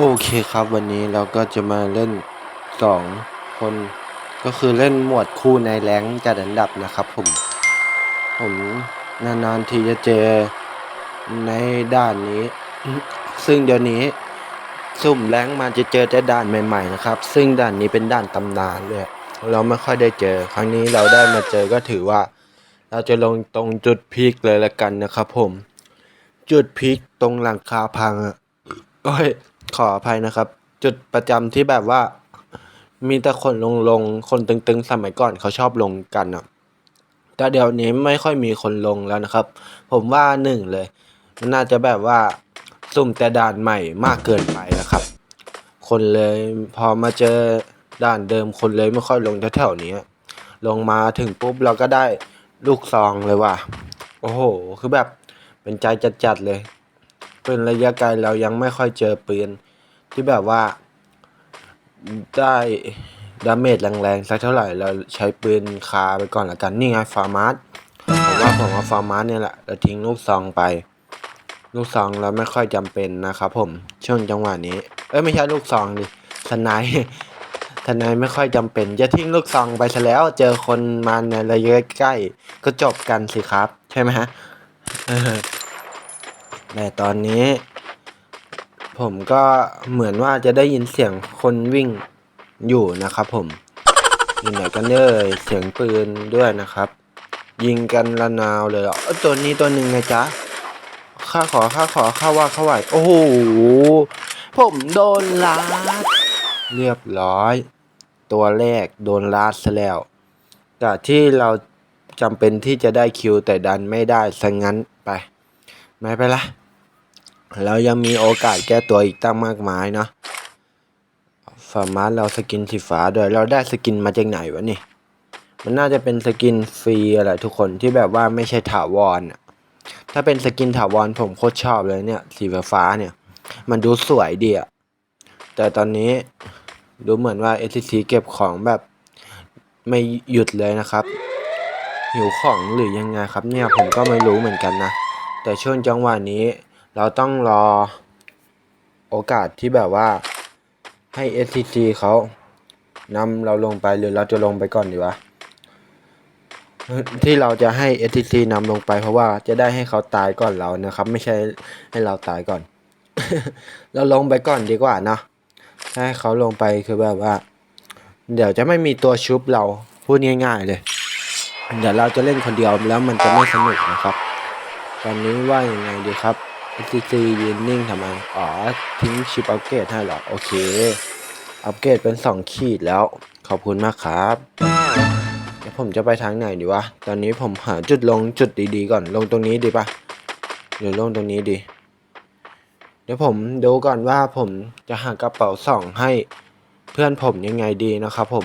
โอเคครับวันนี้เราก็จะมาเล่นสองคน ก็คือเล่นหมวดคู่ในแรงจัดอันดับนะครับผม ผมนานๆทีจะเจอในด่านนี้ ซึ่งเดี๋ยวนี้สุ่มแรงมาจะเจอแต่ด่านใหม่ๆนะครับ ซึ่งด่านนี้เป็นด่านตำนานเลยเราไม่ค่อยได้เจอ ครั้งนี้เราได้มาเจอก็ถือว่า เราจะลงตรงจุดพีคเลยละกันนะครับผม จุดพีคตรงหลังคาพังอะโอ้ย ขออภัยนะครับ จุดประจำที่แบบว่า มีแต่คนลงลงคนตึงๆ สมัยก่อนเขาชอบลงกันอะแต่เดี๋ยวนี้ไม่ค่อยมีคนลงแล้วนะครับ ผมว่าหนึ่งเลย มันน่าจะแบบว่าสุ่มแต่ด่านใหม่มากเกินไปนะครับ คนเลยพอมาเจอด่านเดิมคนเลยไม่ค่อยลงแถวๆนี้ ลงมาถึงปุ๊บเราก็ได้ลูกซองเลยว่ะ โอ้โห คือแบบเป็นใจจัดๆเลย เปืนระยะไกลเรายังไม่ค่อยเจอปืน ที่แบบว่า ได้ดาเมจแรงๆสักเท่าไหร่เราใช้ปืนคาไปก่อนละกันนี่ไงฟาร์มาร์ผมว่าผมเอาฟาร์มาร์เนี่ยแหละแล้วทิ้งลูกซองไป ลูกซองเราไม่ค่อยจำเป็นนะครับผมช่วงจังหวะนี้ เอ้ยไม่ใช่ลูกซองดิทนายทนายไม่ค่อยจำเป็นจะทิ้งลูกซองไปซะแล้วเจอคนมาในระยะใกล้ก็จบกันสิครับ ใช่ไหมฮะแต่ตอนนี้ ผมก็เหมือนว่าจะได้ยินเสียงคนวิ่งอยู่นะครับผมอยู่ไหนกันเลยเสียงปืนด้วยนะครับ ยิงกันระนาวเลยเหรออตัวนี้ตัวหนึ่งไงจ๊ะข้าขอข้าขอข้าว่าข้าไหวโอ้โหผมโดนลาดเรียบร้อย ตัวแรกโดนลาดซะแล้วจากที่เราจำเป็นที่จะได้คิวแต่ดันไม่ได้ซะงั้นไป ไม่ไปละ เรายังมีโอกาสแก้ตัวอีกตั้งมากมายเนาะฟาร์มาสเราสกินสีฟ้าด้วยเราได้สกินมาจากไหนวะนี่มันน่าจะเป็นสกินฟรีอะไรทุกคนที่แบบว่าไม่ใช่ถาวรอะถ้าเป็นสกินถาวรผมโคตรชอบเลยเนี่ย สีฟ้าเนี่ย มันดูสวยดีอะแต่ตอนนี้ดูเหมือนว่า SCC เก็บของแบบไม่หยุดเลยนะครับ หิวของหรือยังไงครับเนี่ยผมก็ไม่รู้เหมือนกันนะ แต่ช่วงจังหวะนี้ เราต้องรอโอกาสที่แบบว่าให้ SCC เขานำเราลงไปหรือเราจะลงไปก่อนดีวะ ที่เราจะให้ SCC นำลงไปเพราะว่าจะได้ให้เขาตายก่อนเรานะครับ ไม่ใช่ให้เราตายก่อน เราลงไปก่อนดีกว่าเนาะให้เขาลงไปคือแบบว่า เดี๋ยวจะไม่มีตัวชุบเราพูดง่ายๆเลย เดี๋ยวเราจะเล่นคนเดียวแล้วมันจะไม่สนุกนะครับ ตอนนี้ว่ายังไงดีครับ SCC ยืนนิ่งทำไมอ๋อ ทิ้งชิปอัปเกรดให้เหรอ โอเค อัปเกรดเป็น 2 ขีดแล้ว ขอบคุณมากครับเดี๋ยวผมจะไปทางไหนดีวะ ตอนนี้ผมหาจุดลงจุดดีๆก่อน ลงตรงนี้ดีปะเดี๋ยวลงตรงนี้ดี เดี๋ยวผมดูก่อนว่าผมจะหากระเป๋าสองให้เพื่อนผมยังไงดีนะครับผม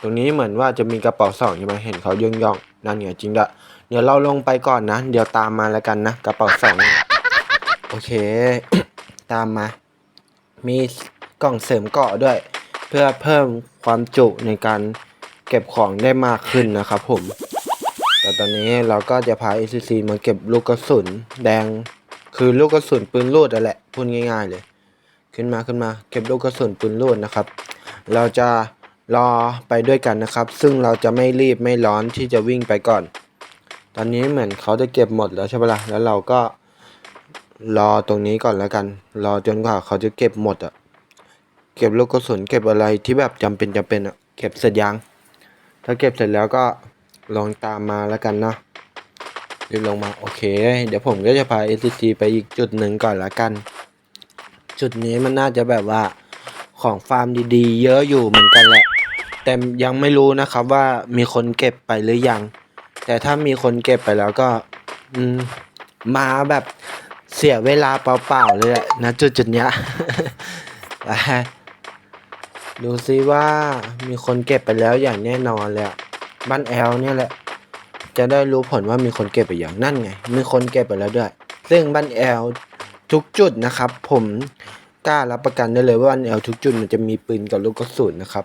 ตรงนี้เหมือนว่าจะมีกระเป๋าสองใช่ไหมเห็นเขาย่องย่องๆนั่นไงจริงด้วยเดี๋ยวเราลงไปก่อนนะ เดี๋ยวตามมาแล้วกันนะ กระเป๋าสอง เค ตามมา มีกล่องเสริมเกาะด้วย เพื่อเพิ่มความจุในการเก็บของได้มากขึ้นนะครับผม แต่ตอนนี้เราก็จะพา ACC มาเก็บลูกกระสุนแดง คือลูกกระสุนปืนลูดนั่นแหละพูดง่าย ๆ เลย ขึ้นมาขึ้นมาเก็บลูกกระสุนปืนลูดนะครับ เราจะรอไปด้วยกันนะครับ ซึ่งเราจะไม่รีบไม่ร้อนที่จะวิ่งไปก่อน ตอนนี้เหมือนเขาจะเก็บหมดแล้วใช่ปะล่ะแล้วเราก็ รอตรงนี้ก่อนแล้วกัน รอจนกว่าเขาจะเก็บหมดอะเก็บลูกกระสุนเก็บอะไรที่แบบจำเป็นจำเป็นอะเก็บเสร็จยัง ถ้าเก็บเสร็จแล้วก็ลองตามมาแล้วกันเนาะรีบลงมา โอเค เดี๋ยวผมก็จะพา SCC ไปอีกจุดหนึ่งก่อนละกัน จุดนี้มันน่าจะแบบว่าของฟาร์มดีๆ เยอะอยู่เหมือนกันแหละ แต่ยังไม่รู้นะครับว่ามีคนเก็บไปหรือยัง แต่ถ้ามีคนเก็บไปแล้วก็ อืม มาแบบ เสียเวลาเปล่าๆเลยแหละนะจุดจุดเนี้ยไปดูซิว่ามีคนเก็บไปแล้วอย่างแน่นอนเลยบ้านแอลเนี่ยแหละ จะได้รู้ผลว่ามีคนเก็บไปอย่างนั่นไง มีคนเก็บไปแล้วด้วย ซึ่งบ้านแอลทุกจุดนะครับ ผมกล้ารับประกันได้เลยว่าบ้านแอลทุกจุดมันจะมีปืนกับลูกกระสุนนะครับ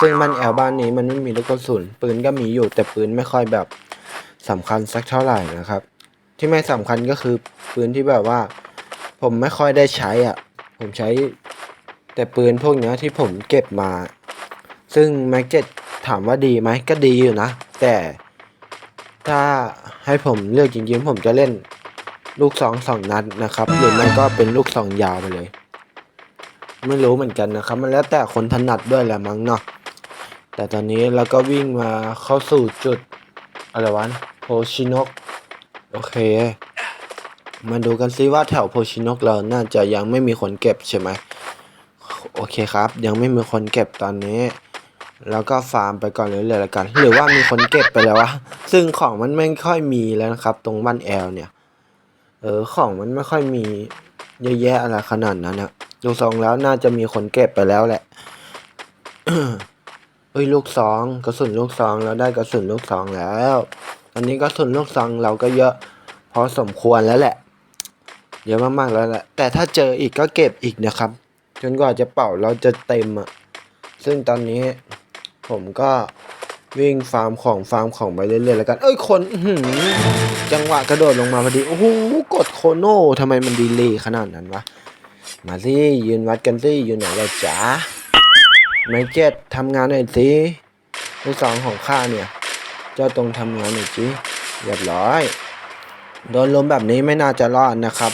ซึ่งบ้านแอลบ้านนี้มันไม่มีลูกกระสุนปืนก็มีอยู่แต่ปืนไม่ค่อยแบบสำคัญสักเท่าไหร่นะครับ ที่ไม่สำคัญก็คือปืนที่แบบว่า ผมไม่ค่อยได้ใช้อะ ผมใช้แต่ปืนพวกเนี้ยที่ผมเก็บมา ซึ่งแม็กเจ็ดถามว่าดีไหมก็ดีอยู่นะ แต่ถ้าให้ผมเลือกจริงๆผมจะเล่นลูกสองสองนัดนะครับ หรือไม่ก็เป็นลูกสองยาวไปเลย ไม่รู้เหมือนกันนะครับ มันแล้วแต่คนถนัดด้วยแหละมั้งเนาะแต่ตอนนี้เราก็วิ่งมาเข้าสู่จุดอะไรวะโพชินก โอเค มาดูกันซิว่าแถวโพชินกเราน่าจะยังไม่มีคนเก็บใช่ไหมโอเคครับ ยังไม่มีคนเก็บตอนนี้ แล้วก็ฟาร์มไปก่อนเรื่อยล้วกัน หรือว่ามีคนเก็บไปแล้ววะซึ่งของมันไม่ค่อยมีแล้วนะครับ ตรงบ้านแอลเนี่ย เออของมันไม่ค่อยมีเยอะแยะอะไรขนาดนั้นนะดูทรงแล้วน่าจะมีคนเก็บไปแล้วแหละเอ้ยลูกซองกระสุนลูกซองเราได้กระสุนลูกซองแล้ว อันนี้กระสุนลูกซองเราก็เยอะพอสมควรแล้วแหละ เยอะมากๆแล้วแหละ แต่ถ้าเจออีกก็เก็บอีกนะครับ จนกว่าจะเป่าเราจะเต็มอะซึ่งตอนนี้ผมก็วิ่งฟาร์มของฟาร์มของไปเรื่อยๆแล้วกัน เอ้ยคนจังหวะกระโดดลงมาพอดี โอ้โหกดโคโน่ทำไมมันดีเลยขนาดนั้นวะ มาสิยืนวัดกันสิอยู่ไหนล่ะจ๊ะไมเจ็ดทำงานหน่อยสิลูกสองของข้าเนี่ย เจ้าตรงทำงานหน่อยจิเรียบร้อย โดนลมแบบนี้ไม่น่าจะรอดนะครับ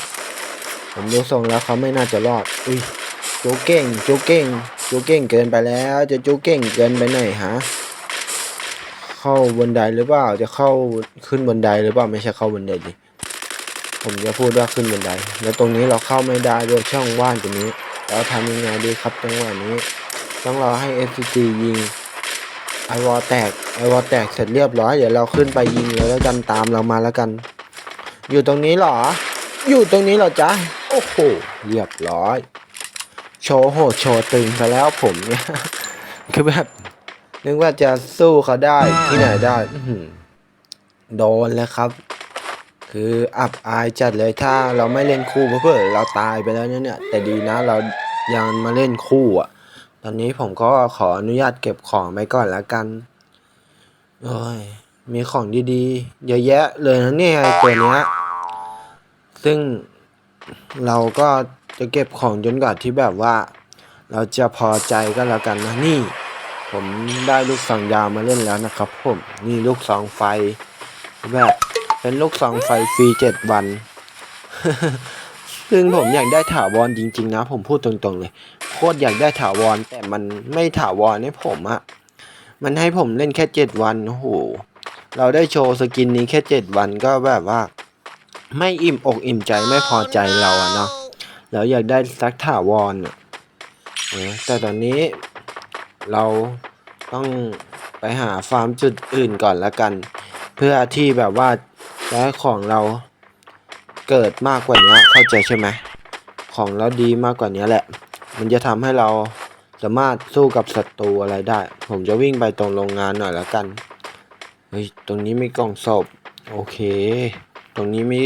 ผมดูทรงแล้วเขาไม่น่าจะรอด อุ้ยจูเก่งจูเก่งจูเก่งเกินไปแล้ว จะจูเก่งเกินไปหน่อยฮะเข้าบนไดหรือเปล่า จะเข้าขึ้นบนไดหรือเปล่าไม่ใช่เข้าบนไดดิผมจะพูดว่าขึ้นบนได แล้วตรงนี้เราเข้าไม่ได้ด้วยช่องว่างตรงนี้ เราทำยังไงดีครับจังหวะนี้ ต้องรอให้ FCC ยิง ไอวอลแตกไอวอลแตกเสร็จเรียบร้อย เดี๋ยวเราขึ้นไปยิงเลยแล้วกันตามเรามาแล้วกัน อยู่ตรงนี้เหรอ อยู่ตรงนี้เหรอจ๊ะ โอ้โห เรียบร้อย โชว์โหดโชว์ตึงซะแล้วผมเนี่ย คือแบบ นึกว่าจะสู้เขาได้ที่ไหนได้โดนแล้วครับ คืออับอายจัดเลยถ้าเราไม่เล่นคู่เพื่อเราตายไปแล้วเนี่ย แต่ดีนะเรายังมาเล่นคู่อะ อนนี้ผมก็ขออนุญาตเก็บของไปก่อนแล้วกัน โอ้ย มีของดีๆ เยอะแยะเลยนะเนี่ยไอ้ตัวเนี้ย ซึ่งเราก็จะเก็บของจนกว่าที่แบบว่า เราจะพอใจก็แล้วกันนะนี่ ผมได้ลูกซองยาวมาเล่นแล้วนะครับผมนี่ลูกซองไฟ แบบเป็นลูกซองไฟฟรีเจ็ดวัน ซึ่งผมอยากได้ถาวรจริง ๆ นะ ผมพูดตรงๆเลยโคตรอยากได้ถาวรแต่มันไม่ถาวรให้ผมอะมันให้ผมเล่นแค่เจ็ดวันโอ้โหเราได้โชว์สกินนี้แค่เจ็ดวันก็แบบว่า ไม่อิ่มอกอิ่มใจไม่พอใจเราอะเนาะเราอยากได้สักถาวรอะแต่ตอนนี้เราต้องไปหาฟาร์มจุดอื่นก่อนละกัน เพื่อที่แบบว่าจะให้ของเรา เกิดมากกว่านี้เข้าใจใช่ไหมของเราดีมากกว่านี้แหละ มันจะทำให้เราสามารถสู้กับศัตรูอะไรได้ ผมจะวิ่งไปตรงโรงงานหน่อยละกันเฮ้ยตรงนี้มีกล่องศพโอเค ตรงนี้มี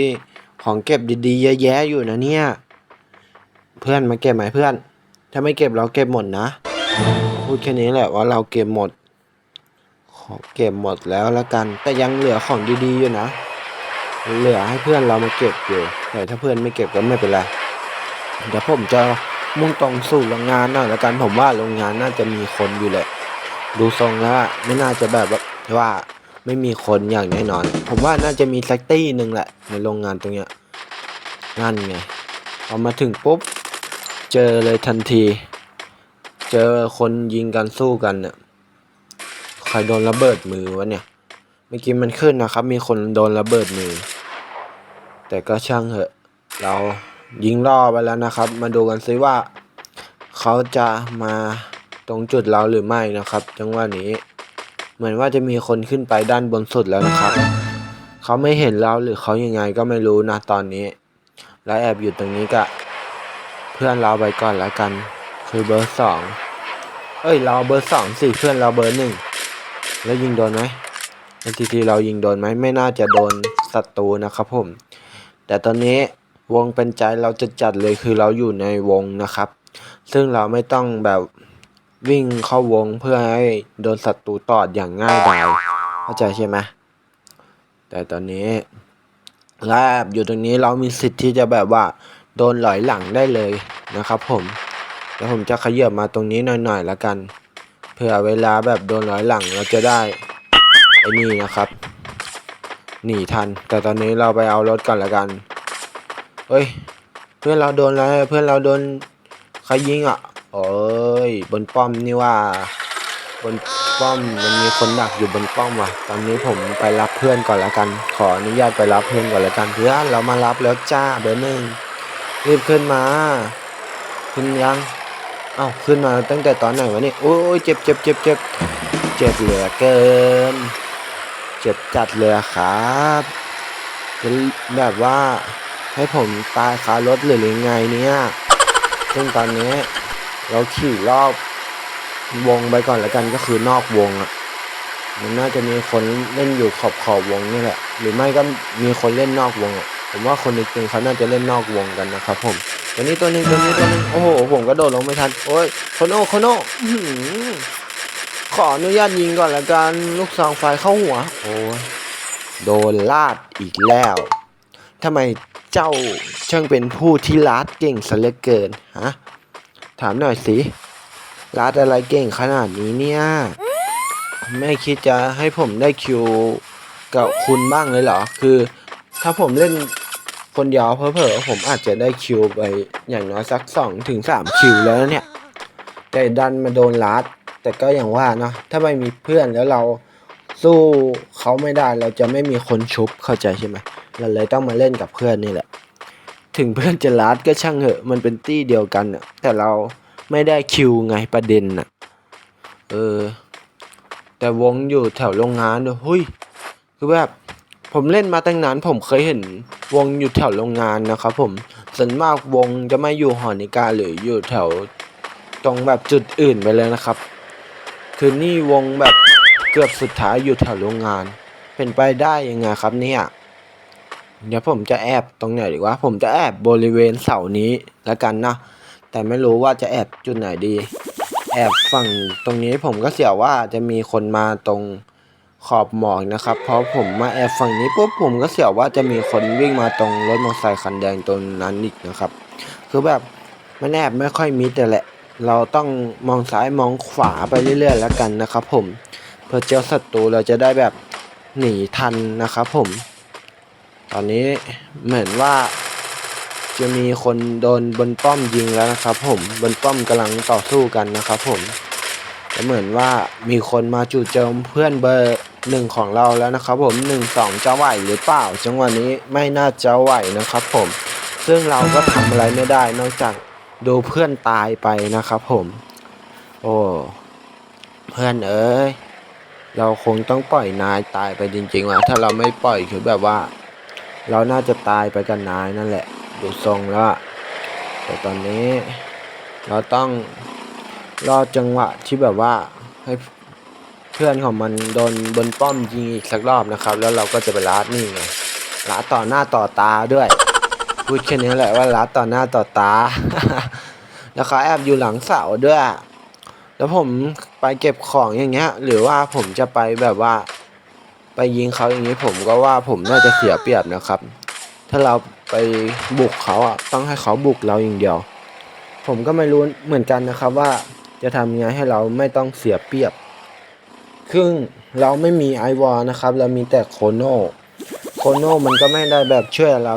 ของเก็บดีๆเยอะแยะอยู่นะเนี่ย เพื่อนมาเก็บไหมเพื่อน ถ้าไม่เก็บเราเก็บหมดนะพูดแค่นี้แหละว่าเราเก็บหมด ขอเก็บหมดแล้วละกัน แต่ยังเหลือของดีๆอยู่นะ เหลือให้เพื่อนเรามาเก็บอยู่แต่ถ้าเพื่อนไม่เก็บก็ไม่เป็นไรเดี๋ยวผมจะมุ่งตรงสู่โรงงานหน่อยละกันผมว่าโรงงานน่าจะมีคนอยู่แหละ ดูทรงแล้วไม่น่าจะแบบว่าไม่มีคนอย่างแน่นอน ผมว่าน่าจะมีสักตี้หนึ่งแหละ ในโรงงานตรงเนี้ยนั่นไงพอมาถึงปุ๊บ เจอเลยทันที เจอคนยิงกันสู้กันเนี่ยใครโดนระเบิดมือวะเนี่ยเมื่อกี้มันขึ้นนะครับ มีคนโดนระเบิดมือ แต่ก็ช่างเหอะ เรายิงล่อไปแล้วนะครับ มาดูกันซิว่า เขาจะมาตรงจุดเราหรือไม่นะครับ จังหวะนี้ เหมือนว่าจะมีคนขึ้นไปด้านบนสุดแล้วนะครับ เขาไม่เห็นเราหรือเขายังไงก็ไม่รู้นะตอนนี้ แล้วแอบอยู่ตรงนี้กับเพื่อนเราไปก่อนแล้วกัน คือเบอร์สองเอ้ย เราเบอร์สองสิเพื่อนเราเบอร์หนึ่งแล้วยิงโดนไหม NTT เรายิงโดนไหมไม่น่าจะโดนศัตรูนะครับผม แต่ตอนนี้วงเป็นใจเราจะจัดเลยคือเราอยู่ในวงนะครับ ซึ่งเราไม่ต้องแบบวิ่งเข้าวงเพื่อให้โดนศัตรูตอดอย่างง่ายดายเข้าใจใช่ไหมแต่ตอนนี้แลบอยู่ตรงนี้เรามีสิทธิ์ที่จะแบบว่าโดนหลอยหลังได้เลยนะครับ ผมเดี๋ยวผมจะขยับมาตรงนี้หน่อยๆและกันเผื่อเวลาแบบโดนหลอยหลังเราจะได้ไอ้นี่นะครับ หนีทัน แต่ตอนนี้เราไปเอารถก่อนละกัน เฮ้ย เพื่อนเราโดนอะไรเพื่อนเราโดนใครยิงอะโอ้ยบนป้อมนี่ว่า บนป้อมมันมีคนดักอยู่บนป้อมว่ะ ตอนนี้ผมไปรับเพื่อนก่อนละกัน ขออนุญาตไปรับเพื่อนก่อนละกันเพื่อนเรามารับแล้วจ้าเบอร์หนึ่งรีบขึ้นมาขึ้นยังเอ้าขึ้นมาตั้งแต่ตอนไหนวะนี่โอ้ยเจ็บเจ็บเจ็บเจ็บเจ็บเหลือเกิน เจ็บจัดเลยครับจะแบบว่าให้ผมตายคารถหรือยังไงเนี่ยซึ่งตอนนี้เราขี่รอบวงไปก่อนแล้วกันก็คือนอกวงอะ มันน่าจะมีคนเล่นอยู่ขอบขอบวงนี่แหละ หรือไม่ก็มีคนเล่นนอกวงอะผมว่าคนจริงๆเขาน่าจะเล่นนอกวงกันนะครับผมตัวนี้ตัวนึงตัวนี้ตัวนึงโอ้โหผมก็โดดลงไม่ทันโอ้ยโคโน่โคโน่อื้อหือ ขออนุญาตยิงก่อนละกันลูกซองไฟเข้าหัว โอ้โดนลาดอีกแล้วทำไมเจ้าช่างเป็นผู้ที่ลาดเก่งซะเหลือเกินฮะถามหน่อยสิลาดอะไรเก่งขนาดนี้เนี่ย ไม่คิดจะให้ผมได้คิวกับคุณบ้างเลยเหรอ คือถ้าผมเล่นคนเดียวเผลอๆผมอาจจะได้คิวไปอย่างน้อยสักสองถึงสามคิวแล้วเนี่ย แต่ดันมาโดนลัด แต่ก็อย่างว่าเนาะถ้าไม่มีเพื่อนแล้วเราสู้เขาไม่ได้เราจะไม่มีคนชุบเข้าใจใช่ไหมเราเลยต้องมาเล่นกับเพื่อนนี่แหละ ถึงเพื่อนจะลัดก็ช่างเหอะ มันเป็นตี้เดียวกันอะแต่เราไม่ได้คิวไงประเด็นน่ะเออ แต่วงอยู่แถวโรงงานด้วยเฮ้ยคือแบบผมเล่นมาตั้งนานผมเคยเห็นวงอยู่แถวโรงงานนะครับผมส่วนมากวงจะไม่อยู่หอนิกาหรืออยู่แถวตรงแบบจุดอื่นไปเลยนะครับ คือนี่วงแบบเกือบสุดท้ายอยู่แถวโรงงาน เป็นไปได้ยังไงครับเนี่ย เดี๋ยวผมจะแอบตรงไหนดีวะ ผมจะแอบบริเวณเสานี้แล้วกันนะ แต่ไม่รู้ว่าจะแอบจุดไหนดี แอบฝั่งตรงนี้ผมก็เสียวว่าจะมีคนมาตรงขอบหมอกนะครับ เพราะผมมาแอบฝั่งนี้ปุ๊บผมก็เสียวว่าจะมีคนวิ่งมาตรงรถมอเตอร์ไซค์คันแดงตรงนั้นอีกนะครับ คือแบบมันแอบไม่ค่อยมิดแต่แหละ เราต้องมองซ้ายมองขวาไปเรื่อยๆแล้วกันนะครับผมเพื่อเจอศัตรูเราจะได้แบบหนีทันนะครับผม ตอนนี้เหมือนว่าจะมีคนโดนบนป้อมยิงแล้วนะครับ ผมบนป้อมกำลังต่อสู้กันนะครับ ผมและเหมือนว่ามีคนมาจู่โจมเพื่อนเบอร์หนึ่งของเราแล้วนะครับ ผมหนึ่งสองจะไหวหรือเปล่า จังหวะนี้ไม่น่าจะไหวนะครับ ผม ซึ่งเราก็ทำอะไรไม่ได้นอกจาก ดูเพื่อนตายไปนะครับผม โอ้เพื่อนเอ้ยเราคงต้องปล่อยนายตายไปจริงๆว่ะถ้าเราไม่ปล่อยคือแบบว่า เราน่าจะตายไปกับนายนั่นแหละ ดูทรงแล้วแต่ตอนนี้ เราต้องรอจังหวะที่แบบว่าให้เพื่อนของมันโดนบนป้อมยิงอีกสักรอบนะครับ แล้วเราก็จะไปลาดนี่ไงลาดต่อหน้าต่อตาด้วย พูดแค่นี้แหละว่าลาดต่อหน้าต่อตา แล้วเขาแอบอยู่หลังเสาด้วย แล้วผมไปเก็บของอย่างเงี้ย หรือว่าผมจะไปแบบว่า ไปยิงเขาอย่างนี้ผมก็ว่าผมน่าจะเสียเปรียบนะครับ ถ้าเราไปบุกเขาอะต้องให้เขาบุกเราอย่างเดียว ผมก็ไม่รู้เหมือนกันนะครับว่าจะทำยังไงให้เราไม่ต้องเสียเปรียบซึ่งเราไม่มีไอวอลนะครับ เรามีแต่โคโนโคโนมันก็ไม่ได้แบบช่วยเรา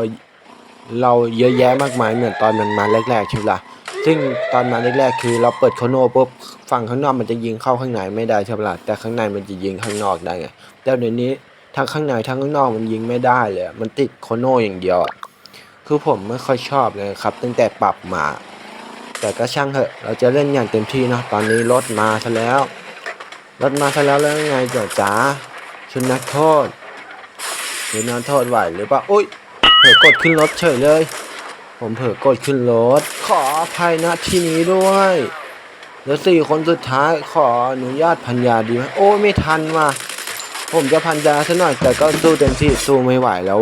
เราเยอะแยะมากมายเหมือนตอนมันมาแรกๆใช่ไหมล่ะซึ่งตอนมาแรกๆคือเราเปิดโคโนปุ๊บฝั่งข้างนอกมันจะยิงเข้าข้างในไม่ได้ใช่ไหมล่ะแต่ข้างในมันจะยิงข้างนอกได้ไงแต่เดี๋ยวนี้ทั้งข้างในทั้งข้างนอกมันยิงไม่ได้เลยมันติดโคโน่อย่างเดียวคือผมไม่ค่อยชอบเลยครับ ตั้งแต่ปรับมา แต่ก็ช่างเถอะ เราจะเล่นอย่างเต็มที่เนาะตอนนี้รถมาซะแล้วรถมาซะแล้วแล้วไงเจ้าจ๋าชุนนักโทษชุนนักโทษไหวหรือเปล่าอุ้ย ลอกดขึ้นรถเฉยเลย ผมเผลอกดขึ้นรถ ขออภัยนะที่นี้ด้วยแล้วสี่คนสุดท้ายขออนุญาตพันยาดีไหมโอ้ไม่ทันว่ะผมจะพันยาซะหน่อยแต่ก็สู้เต็มที่สู้ไม่ไหวแล้ว